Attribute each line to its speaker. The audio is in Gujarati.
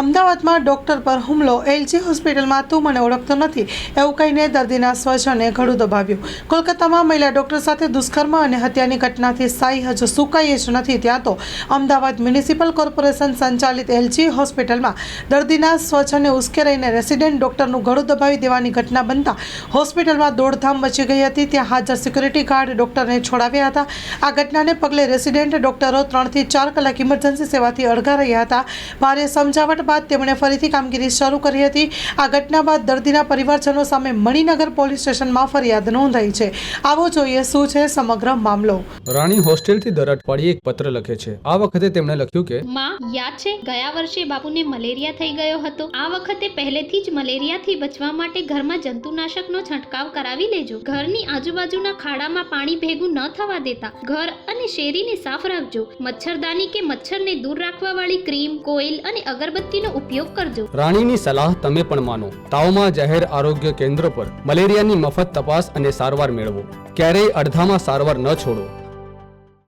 Speaker 1: અમદાવાદમાં ડોક્ટર પર હુમલો. એલજી હોસ્પિટલમાં તું મને ઓળખતો નથી. એવું કહીને દર્દીના સ્વજને ઘડું દબાવ્યું. કોલકાતામાં મહિલા ડોક્ટર સાથે દુષ્કર્મ અને હત્યાની ઘટનાથી સાઈ હજુ સુકાઈ જ નથી ત્યાં તો અમદાવાદ મ્યુનિસિપલ કોર્પોરેશન સંચાલિત એલજી હોસ્પિટલમાં દર્દીના સ્વજને ઉશ્કેરાઈને રેસિડેન્ટ ડોક્ટરનું ઘડું દબાવી દેવાની ઘટના બનતા હોસ્પિટલમાં દોડધામ મચી ગઈ હતી. ત્યાં હાજર સિક્યુરિટી ગાર્ડ ડોક્ટરને છોડાવ્યા હતા. આ ઘટનાને પગલે રેસિડેન્ટ ડોક્ટરો ત્રણથી ચાર કલાક ઇમરજન્સી સેવાથી અળગા રહ્યા હતા. ભારે સમજાવટ બાદ તેમણે ફરીથી કામગીરી શરૂ કરી હતી. આ ઘટના બાદ દર્દીના પરિવારજનો સામે મણિનગર પોલીસ સ્ટેશનમાં ફરિયાદ નોંધાઈ છે. આવો જોઈએ શું છે સમગ્ર મામલો.
Speaker 2: રાણી હોસ્ટેલથી દરટ પાડી એક પત્ર લખે છે. આ વખતે તેમણે લખ્યું કે
Speaker 3: માં યાદ છે? ગયા વર્ષે બાબુને મલેરિયા થઈ ગયો હતો. આ વખતે પહેલેથી જ મલેરિયાથી બચવા માટે ઘરમાં જંતુનાશકનો છંટકાવ કરાવી લેજો. ઘરની આજુબાજુના ખાડામાં પાણી ભેગું ન થવા દેતા ઘર અને શેરીને સાફ રાખજો. મચ્છરદાની કે મચ્છરને દૂર રાખવા વાળી ક્રીમ કોઇલ અને અગરબત્તીનો ઉપયોગ કરજો.
Speaker 2: રાણીની સલાહ તમે પણ માનો. તાવમાં જાહેર આરોગ્ય કેન્દ્ર પર મલેરિયાની મફત તપાસ અને સારવાર મેળવો. ક્યારેય અડધામાં સારવાર ન છોડો.